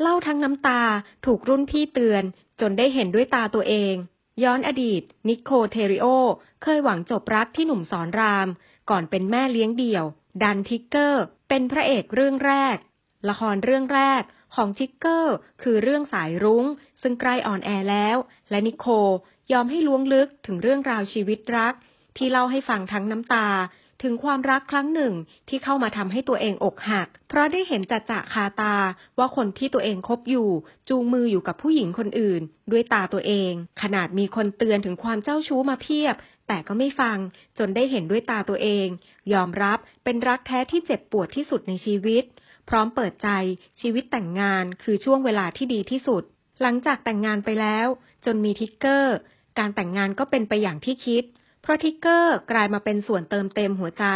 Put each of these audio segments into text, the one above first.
เล่าทั้งน้ำตาถูกรุ่นพี่เตือน จนได้เห็นด้วยตาตัวเอง ย้อนอดีต นิโคเทริโอ เคยหวังจบรักที่หนุ่มสอนราม ก่อนเป็นแม่เลี้ยงเดี่ยว ดันทิกเกอร์ เป็นพระเอกเรื่องแรก ละครเรื่องแรกของทิกเกอร์ คือเรื่องสายรุง้ง ซึ่งใกล้อ่อนแอแล้ว และนิโคยอมให้ล้วงลึกถึงเรื่องราวชีวิตรัก ที่เล่าให้ฟังทั้งน้ำตา ถึงความรักครั้งหนึ่งที่เข้ามาทำให้ตัวเองอกหัก เพราะได้เห็นจัดจะคาตาว่าคนที่ตัวเองคบอยู่ จูงมืออยู่กับผู้หญิงคนอื่น ด้วยตาตัวเอง ขนาดมีคนเตือนถึงความเจ้าชู้มาเพียบ แต่ก็ไม่ฟัง จนได้เห็นด้วยตาตัวเอง ยอมรับเป็นรักแท้ที่เจ็บปวดที่สุดในชีวิต พร้อมเปิดใจชีวิตแต่งงานคือช่วงเวลาที่ดีที่สุด หลังจากแต่งงานไปแล้ว จนมีทิกเกอร์ การแต่งงานก็เป็นไปอย่างที่คิด เพราะทิกเกอร์กลายมาเป็นส่วนเติมเต็มหัวใจ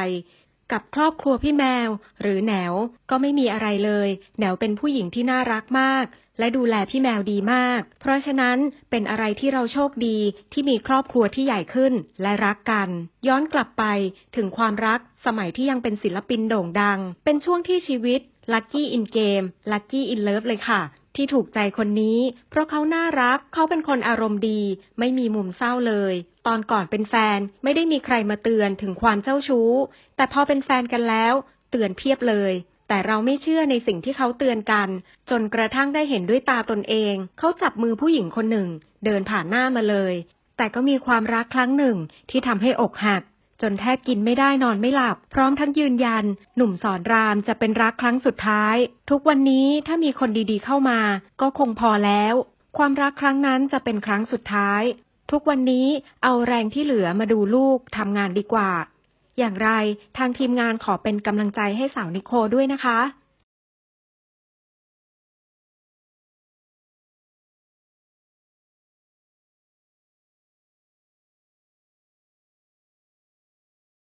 กับครอบครัวพี่แมว หรือแหนวก็ไม่มีอะไรเลย แหนวเป็นผู้หญิงที่น่ารักมาก และดูแลพี่แมวดีมาก เพราะฉะนั้นเป็นอะไรที่เราโชคดีที่มีครอบครัวที่ใหญ่ขึ้นและรักกัน ย้อนกลับไปถึงความรักสมัยที่ยังเป็นศิลปินโด่งดัง เป็นช่วงที่ชีวิตลั c กี้อินเกมลั c กี้อินเลิฟเลยค่ะ ที่ถูกใจคนนี้ เพราะเขาน่ารัก เขาเป็นคนอารมณ์ดี ไม่มีมุมเศร้าเลย ตอนก่อนเป็นแฟนไม่ได้มีใครมาเตือนถึงความเจ้าชู้ แต่พอเป็นแฟนกันแล้ว เตือนเพียบเลย แต่เราไม่เชื่อในสิ่งที่เขาเตือนกัน จนกระทั่งได้เห็นด้วยตาตนเอง เขาจับมือผู้หญิงคนหนึ่ง เดินผ่านหน้ามาเลย แต่ก็มีความรักครั้งหนึ่งที่ทำให้อกหัก จนแทบกินไม่ได้นอนไม่หลับ พร้อมทั้งยืนยัน หนุ่มสอนรามจะเป็นรักครั้งสุดท้าย ทุกวันนี้ถ้ามีคนดีๆเข้ามา ก็คงพอแล้ว ความรักครั้งนั้นจะเป็นครั้งสุดท้าย ทุกวันนี้เอาแรงที่เหลือมาดูลูกทำงานดีกว่า อย่างไรทางทีมงานขอเป็นกำลังใจให้สาวนิโคด้วยนะคะ